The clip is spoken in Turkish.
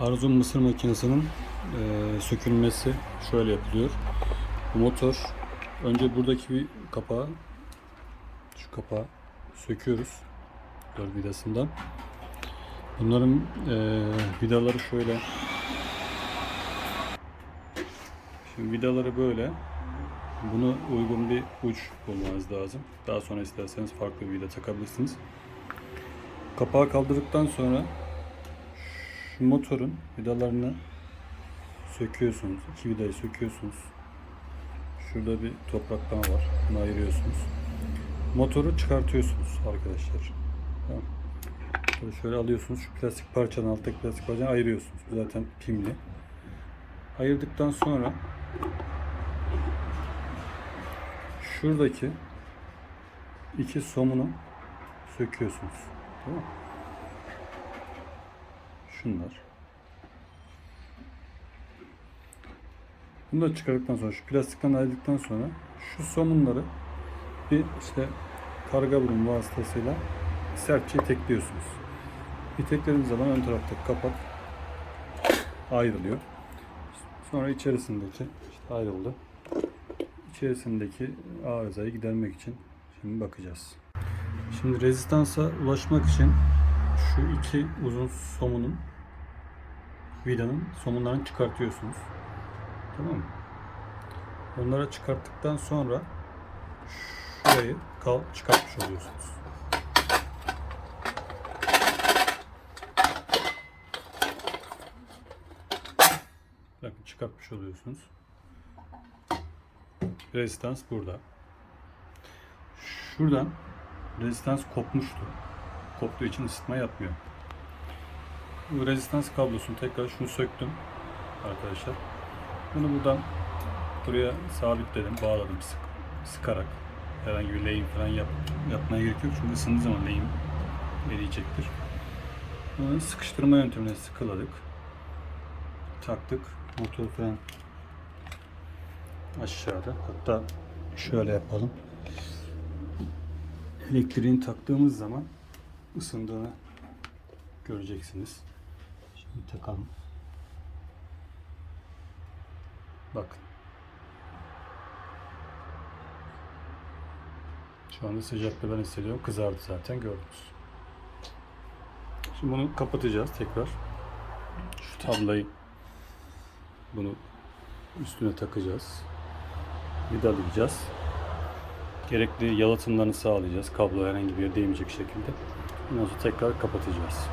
Arzum mısır makinesinin eee, sökülmesi şöyle yapılıyor. Bu motor önce buradaki bir kapağı şu kapağı söküyoruz dört vidasından. Bunların eee, vidaları şöyle. Şimdi vidaları böyle. Bunu uygun bir uç bulmanız lazım. Daha sonra isterseniz farklı bir vida takabilirsiniz. Kapağı kaldırdıktan sonra şu motorun vidalarını söküyorsunuz. İki vidayı söküyorsunuz. Şurada bir topraklama var. Bunu ayırıyorsunuz. Motoru çıkartıyorsunuz arkadaşlar. Tamam. Şöyle alıyorsunuz. Şu plastik parçanın alttaki plastik parçanı ayırıyorsunuz. Zaten pimli. Ayırdıktan sonra şuradaki iki somunu söküyorsunuz. Tamam mı? Şunlar. Bunu da çıkardıktan sonra şu plastikten ayrıldıktan sonra şu somunları bir işte karga burun vasıtasıyla sertçe itekliyorsunuz. İteklediğiniz zaman ön taraftaki kapak ayrılıyor. Sonra içerisindeki işte ayrıldı. İçerisindeki arızayı gidermek için şimdi bakacağız. Şimdi rezistansa ulaşmak için şu iki uzun somunun vidanın somunlarını çıkartıyorsunuz. Tamam mı? Onları çıkarttıktan sonra şurayı kal çıkartmış oluyorsunuz. Bakın çıkartmış oluyorsunuz. Rezistans burada. Şuradan rezistans kopmuştu. Koptuğu için ısıtma yapmıyor. Bu rezistans kablosunu tekrar şunu söktüm arkadaşlar. Bunu buradan buraya sabitledim, bağladım sık, sıkarak. Herhangi bir lehim falan yap, yapmaya gerek yok çünkü ısındığı zaman lehim eriyecektir. Bunu sıkıştırma yöntemine sıkıladık. Taktık. Motor falan aşağıda. Hatta şöyle yapalım. Elektriğini taktığımız zaman ısındığını göreceksiniz. Şimdi takalım. Bakın. Şu anda sıcaklığı ben hissediyorum. Kızardı zaten gördünüz. Şimdi bunu kapatacağız tekrar. Şu tablayı bunu üstüne takacağız. Vidalayacağız. Gerekli yalıtımlarını sağlayacağız. Kablo herhangi bir yere değmeyecek şekilde. Ondan tekrar kapatacağız.